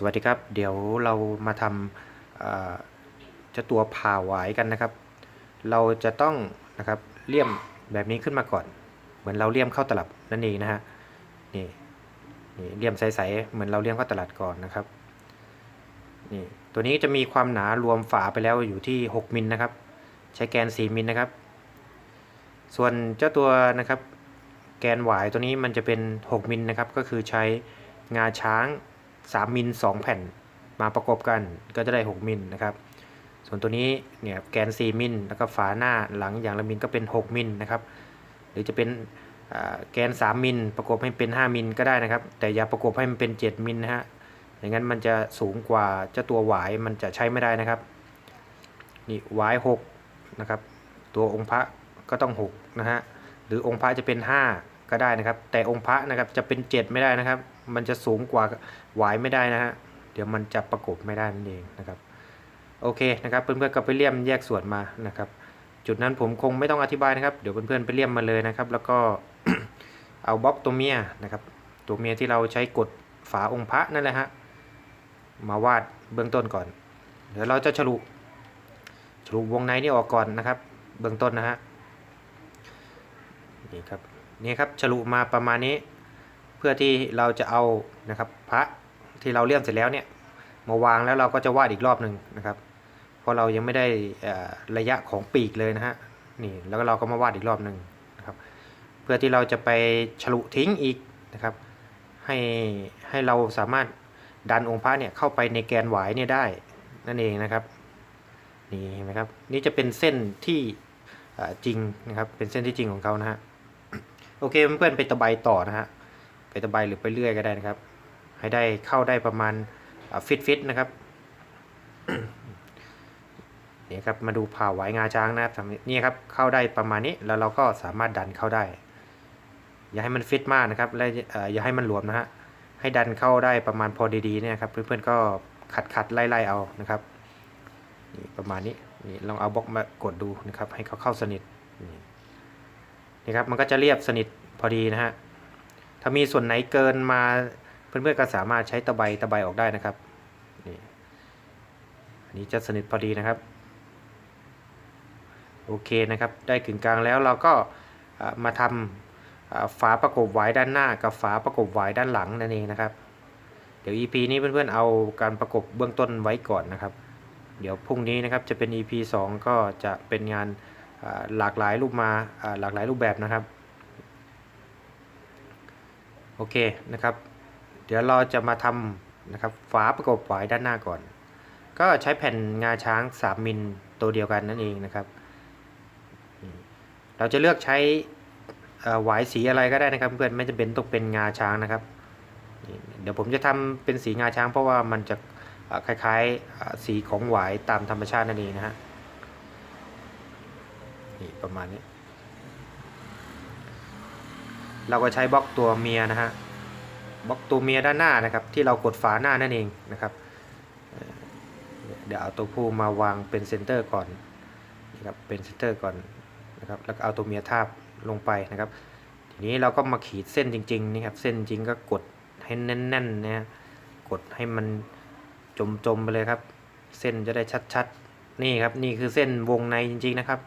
สวัสดีครับ เดี๋ยวเรามาทำเอ่อเจะตัวผ่าหวายกันนะครับ เราจะต้องนะครับเลี่ยมแบบนี้ขึ้นมาก่อน เหมือนเราเลี่ยมเข้าตลับนั่นเองนะฮะนี่นี่เลี่ยมใสๆเหมือนเราเลี่ยมเข้าตลับก่อนนะครับนี่ตัวนี้จะมีความหนารวมฝาไปแล้วอยู่ที่ 6มิลนะครับ ใช้แกน 4มิลนะครับ ส่วนเจ้าตัวนะครับ แกนหวายตัวนี้มันจะเป็น 6มิลนะครับ ก็คือใช้งาช้าง 3มิล2แผ่นมาประกบกันก็จะได้ 6มิลนะครับ ส่วนตัวนี้เนี่ยแกน 4มิลแล้วก็ฝาหน้าหลังอย่างละมิลก็เป็น 6มิลนะครับ หรือจะเป็นแกน 3มิลประกบให้เป็น 5มิลก็ได้นะครับ แต่อย่าประกบให้มันเป็น 7มิลนะฮะอย่างนั้นมันจะสูงกว่าเจ้าตัวหวายมันจะใช้ไม่ได้นะครับนี่หวาย6นะครับ ตัวองค์พระก็ต้อง6นะฮะหรือองค์พระจะเป็น 5 ก็ได้นะครับ แต่องค์พระนะครับจะเป็น7ไม่ได้นะครับ มันจะสูงกว่าหวายไม่ได้นะฮะเดี๋ยวมันจะประกบไม่ได้นั่นเองนะครับโอเคนะครับเพื่อนๆก็ไปเลี่ยมแยกส่วนมานะครับ จุดนั้นผมคงไม่ต้องอธิบายนะครับ เดี๋ยวเพื่อนๆไปเลี่ยมมาเลยนะครับ แล้วก็เอาบล็อกตัวเมียนะครับ ตัวเมียที่เราใช้กดฝาองค์พระนั่นแหละฮะมาวาดเบื้องต้นก่อน เดี๋ยวเราจะฉลุฉลุวงในนี่ออกก่อนนะครับ เบื้องต้นนะฮะนี่ครับ นี่ครับฉลุมาประมาณนี้ เพื่อที่เราจะเอานะครับพระที่เราเลี่ยมเสร็จแล้วเนี่ยมาวางแล้วเราก็จะวาดอีกรอบหนึ่งนะครับ เพราะเรายังไม่ได้ระยะของปีกเลยนะฮะนี่แล้วก็เราก็มาวาดอีกรอบหนึ่งนะครับ เพื่อที่เราจะไปฉลุทิ้งอีกนะครับ ให้ให้เราสามารถดันองค์พระเนี่ยเข้าไปในแกนหวายเนี่ยได้นั่นเองนะครับนี่เห็นไหมครับนี่จะเป็นเส้นที่จริงนะครับเป็นเส้นที่จริงของเขานะฮะ โอเคเพื่อนๆไปตะไบต่อนะฮะไปตะไบหรือไปเรื่อยก็ได้นะครับ ให้ได้เข้าได้ประมาณฟิตฟิตนะครับนี่ครับมาดูผ่าไหวงาช้างนะครับนี่ครับเข้าได้ประมาณนี้แล้วเราก็สามารถดันเข้าได้ อย่าให้มันฟิตมากนะครับและอย่าให้มันหลวมนะฮะให้ดันเข้าได้ประมาณพอดีๆเนี่ยครับเพื่อนๆก็ขัดขัดๆไล่ๆเอานะครับนี่ประมาณนี้นี่ลองเอาบล็อกมากดดูนะครับ ให้เขาเข้าสนิทนี่ นี่ครับมันก็จะเรียบสนิทพอดีนะฮะถ้ามีส่วนไหนเกินมาเพื่อนๆก็สามารถใช้ตะไบตะไบออกได้นะครับนี่อันนี้จะสนิทพอดีนะครับโอเคนะครับได้กึ่งกลางแล้วเราก็มาทำฝาประกบหวายด้านหน้ากับฝาประกบหวายด้านหลังนั่นเองนะครับ เดี๋ยว EP นี้เพื่อนๆเอาการประกบเบื้องต้นไว้ก่อนนะครับ เดี๋ยวพรุ่งนี้นะครับจะเป็น EP 2 ก็จะเป็นงาน หลากหลายรูปมาหลากหลายรูปแบบนะครับโอเคนะครับ เดี๋ยวเราจะมาทำนะครับฝาประกบหวายด้านหน้าก่อน ก็ใช้แผ่นงาช้าง 3 มิลตัวเดียวกันนั่นเองนะครับ เราจะเลือกใช้หวายสีอะไรก็ได้นะครับ เพื่อนไม่จำเป็นต้องเป็นงาช้างนะครับ เดี๋ยวผมจะทำเป็นสีงาช้างเพราะว่ามันจะคล้ายๆสีของหวายตามธรรมชาตินั่นเองนะฮะ นี่ประมาณนี้ เราก็ใช้บล็อกตัวเมียนะฮะบล็อกตัวเมียด้านหน้านะครับ ที่เรากดฝาหน้านั่นเองนะครับ เดี๋ยวเอาตัวผู้มาวางเป็นเซนเตอร์ก่อนนะครับเป็นเซนเตอร์ก่อนนะครับแล้วก็เอาตัวเมียทาบลงไปนะครับ ทีนี้เราก็มาขีดเส้นจริงๆนี่ครับ เส้นจริงก็กดให้แน่นๆนะฮะกดให้มันจมๆไปเลยครับ เส้นจะได้ชัดๆ นี่ครับ นี่คือเส้นวงในจริงๆนะครับ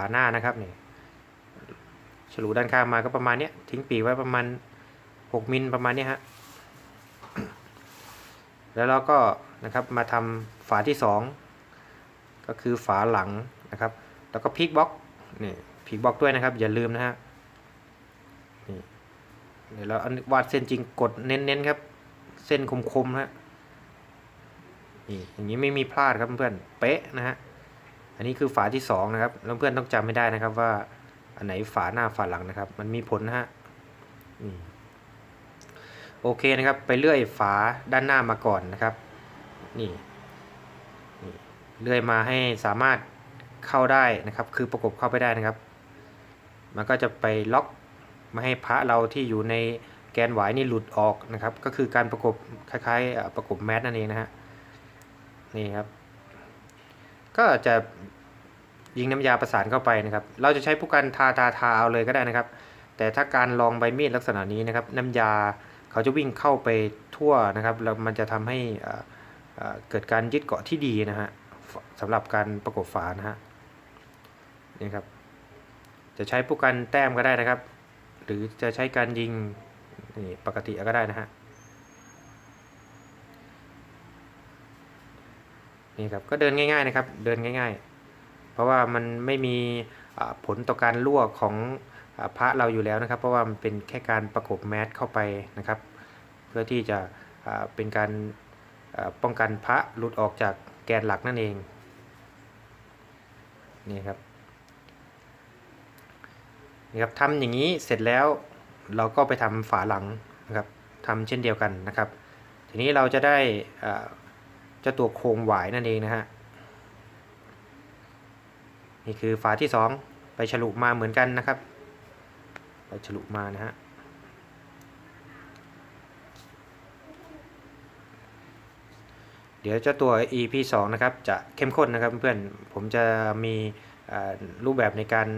าหน้านะครับนี่ฉลูด้านข้างมาก็ประมาณนี้ทิ้งปีไว้ประมาณ 6มิลประมาณนี้ฮะแล้วเราก็นะครับมาทำฝาที่ 2 ก็คือฝาหลังนะครับ แล้วก็พลิกบล็อกนี่พลิกบล็อกด้วยนะครับ อย่าลืมนะฮะนี่เดี๋ยวเราวาดเส้นจริงกดเน้นๆครับ เส้นคมๆฮะนี่อย่างนี้ไม่มีพลาดครับเพื่อนเป๊ะนะฮะ อันนี้คือฝาที่สองนะครับแล้วเพื่อนต้องจำไม่ได้นะครับว่าอันไหนฝาหน้าฝาหลังนะครับ มันมีผลนะฮะโอเคนะครับ ไปเลื่อยฝาด้านหน้ามาก่อนนะครับนี่เลื่อยมาให้สามารถเข้าได้นะครับ คือประกบเข้าไปได้นะครับ มันก็จะไปล็อกไม่ให้พระเราที่อยู่ในแกนหวายนี่หลุดออกนะครับ ก็คือการประกบคล้ายๆ ประกบแมสนั่นเองนะฮะนี่ครับ ก็จะยิงน้ำยาประสานเข้าไปนะครับ เราจะใช้ผู้กันทาทาทาเอาเลยก็ได้นะครับ แต่ถ้าการลองใบมีดลักษณะนี้นะครับ น้ำยาเขาจะวิ่งเข้าไปทั่วนะครับแล้วมันจะทำให้อ่าเกิดการยึดเกาะที่ดีนะฮะสำหรับการประกบฝานะฮะนี่ครับ จะใช้ผู้กันแต้มก็ได้นะครับ หรือจะใช้การยิงนี่ปกติก็ได้นะฮะ นี่ครับก็เดินง่ายๆนะครับเดินง่าย ๆ เพราะว่ามันไม่มีผลต่อการรั่วของพระเราอยู่แล้วนะครับ เพราะว่ามันเป็นแค่การประกบแมสเข้าไปนะครับ เพื่อที่จะเป็นการป้องกันพระหลุดออกจากแกนหลักนั่นเองนี่ครับนี่ครับทำอย่างนี้เสร็จแล้วเราก็ไปทำฝาหลังนะครับทำเช่นเดียวกันนะครับ ทีนี้เราจะได้อ่า เจ้าตัวโครงหวายนั่นเองนะฮะนี่คือฝาที่สองไปฉลุมาเหมือนกันนะครับ ไปฉลุมานะฮะเดี๋ยวเจ้าตัว EP 2 นะครับ จะเข้มข้นนะครับเพื่อนผมจะมีรูปแบบในการ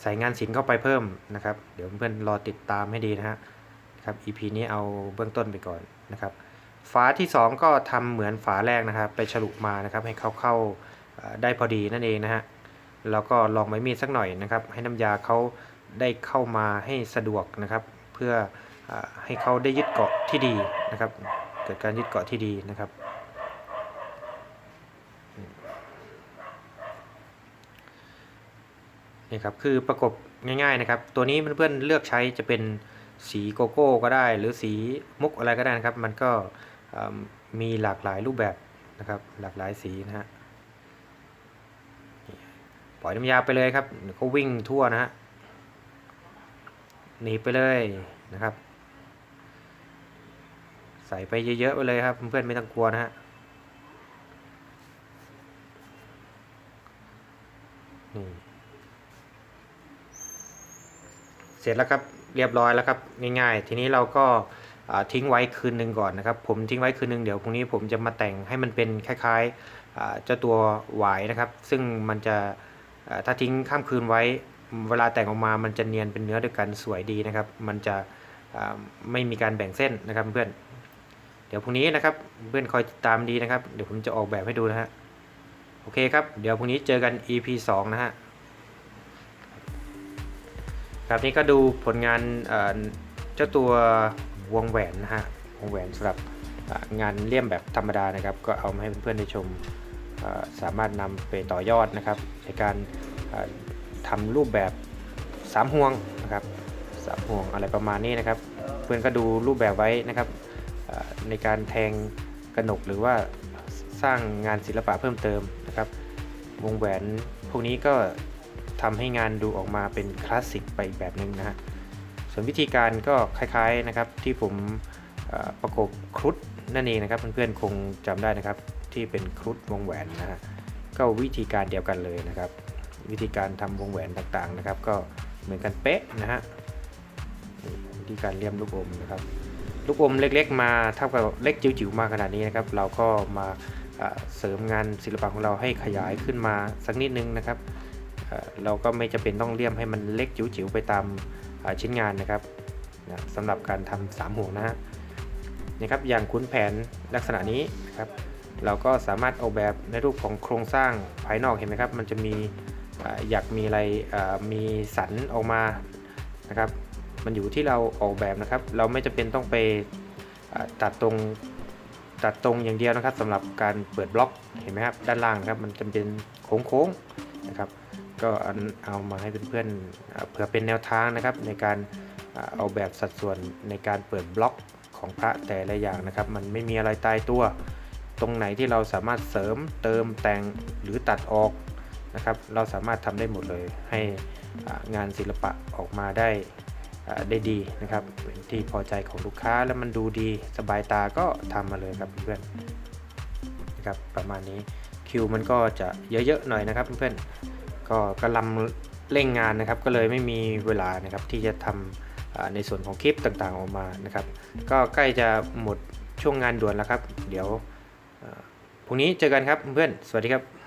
ใส่งานศิลป์เข้าไปเพิ่มนะครับ เดี๋ยวเพื่อนรอติดตามให้ดีนะฮะครับ EP นี้เอาเบื้องต้นไปก่อนนะครับ ฝาที่ 2 ก็ทำเหมือนฝาแรกนะครับ ไปฉลุมานะครับให้เขาเข้าได้พอดีนั่นเองนะฮะแล้วก็ลองไม้มีดสักหน่อยนะครับ ให้น้ำยาเขาได้เข้ามาให้สะดวกนะครับ เพื่ออให้เขาได้ยึดเกาะที่ดีนะครับ เกิดการยึดเกาะที่ดีนะครับ นี่ครับคือประกบง่ายๆนะครับ ตัวนี้เพื่อนๆเลือกใช้จะเป็นสีโกโก้ก็ได้ หรือสีมุกอะไรก็ได้นะครับ มันก็ มีหลากหลายรูปแบบนะครับ หลากหลายสีนะฮะปล่อยน้ำยาไปเลยครับเดี๋ยวก็วิ่งทั่วนะฮะหนีไปเลยนะครับ ใส่ไปเยอะๆไปเลยครับ เพื่อนๆไม่ต้องกลัวนะฮะนี่เสร็จแล้วครับเรียบร้อยแล้วครับง่ายๆ ทีนี้เราก็ ทิ้งไว้คืนหนึ่งก่อนนะครับ ผมทิ้งไว้คืนหนึ่งเดี๋ยวพรุ่งนี้ผมจะมาแต่งให้มันเป็นคล้ายๆเจ้าตัวหวายนะครับ ซึ่งมันจะถ้าทิ้งข้ามคืนไว้ เวลาแต่งออกมามันจะเนียนเป็นเนื้อเด้วยวกันสวยดีนะครับ มันจะไม่มีการแบ่งเส้นนะครับเพื่อนเดี๋ยวพรุ่งนี้นะครับเพื่อนคอยติดตามดีนะครับ เดี๋ยวผมจะออกแบบให้ดูนะฮะโอเคครับ เดี๋ยวพรุ่งนี้เจอกัน EP 2 นะฮะครับนี่ก็ดูผลงานเจ้าตัว วงแหวนนะฮะวงแหวนสำหรับงานเลี่ยมแบบธรรมดานะครับ ก็เอามาให้เพื่อนๆได้ชมสามารถนำไปต่อยอดนะครับ ในการทำรูปแบบสามห่วงนะครับสามห่วงอะไรประมาณนี้นะครับ เพื่อนก็ดูรูปแบบไว้นะครับในการแทงกระหนกหรือว่าสร้างงานศิลปะเพิ่มเติมนะครับ วงแหวนพวกนี้ก็ทำให้งานดูออกมาเป็นคลาสสิกไปแบบหนึ่งนะฮะ ส่วนวิธีการก็คล้ายๆนะครับที่ผมประกบครุฑนั่นเองนะครับเพื่อนๆคงจำได้นะครับที่เป็นครุฑวงแหวนนะฮะก็วิธีการเดียวกันเลยนะครับ วิธีการทำวงแหวนต่างๆนะครับ ก็เหมือนกันเป๊ะนะฮะวิธีการเลี่ยมลูกอมนะครับลูกอมเล็ก ๆ มาเท่ากับเล็กจิ๋วๆมาขนาดนี้นะครับ เราก็มาเสริมงานศิลปะของเราให้ขยายขึ้นมาสักนิดนึงนะครับ เราก็ไม่จะเป็นต้องเลี่ยมให้มันเล็กจิ๋วๆไปตาม ชิ้นงานนะครับนะสำหรับการทำสามห่วงนะฮะนะครับอย่างขุนแผนลักษณะนี้นะครับเราก็สามารถออกแบบในรูปของโครงสร้างภายนอกเห็นไหมครับ มันจะมีอยากมีอะไรมีสันออกมานะครับ มันอยู่ที่เราออกแบบนะครับ เราไม่จะเป็นต้องไปตัดตรงตัดตรงอย่างเดียวนะครับสำหรับการเปิดบล็อกเห็นไหมครับด้านล่างนะครับ มันจะเป็นโค้งๆนะครับ ก็เอาเอามาให้เพื่อนๆเผื่อเป็นแนวทางนะครับ ในการเอาแบบสัดส่วนในการเปิดบล็อกของพระแต่ละอย่างนะครับ มันไม่มีอะไรตายตัว ตรงไหนที่เราสามารถเสริมเติมแต่งหรือตัดออกนะครับ เราสามารถทำได้หมดเลย ให้งานศิลปะออกมาได้ได้ดีนะครับเป็นที่พอใจของลูกค้าแล้วมันดูดีสบายตาก็ทำมาเลยครับเพื่อนนะครับประมาณนี้คิวมันก็จะเยอะๆหน่อยนะครับเพื่อนๆ ก็กำลังเร่งงานนะครับ ก็เลยไม่มีเวลานะครับที่จะทำอ่าในส่วนของคลิปต่างๆออกมานะครับ ก็ใกล้จะหมดช่วงงานด่วนแล้วครับ เดี๋ยวพรุ่งนี้เจอกันครับเพื่อนสวัสดีครับ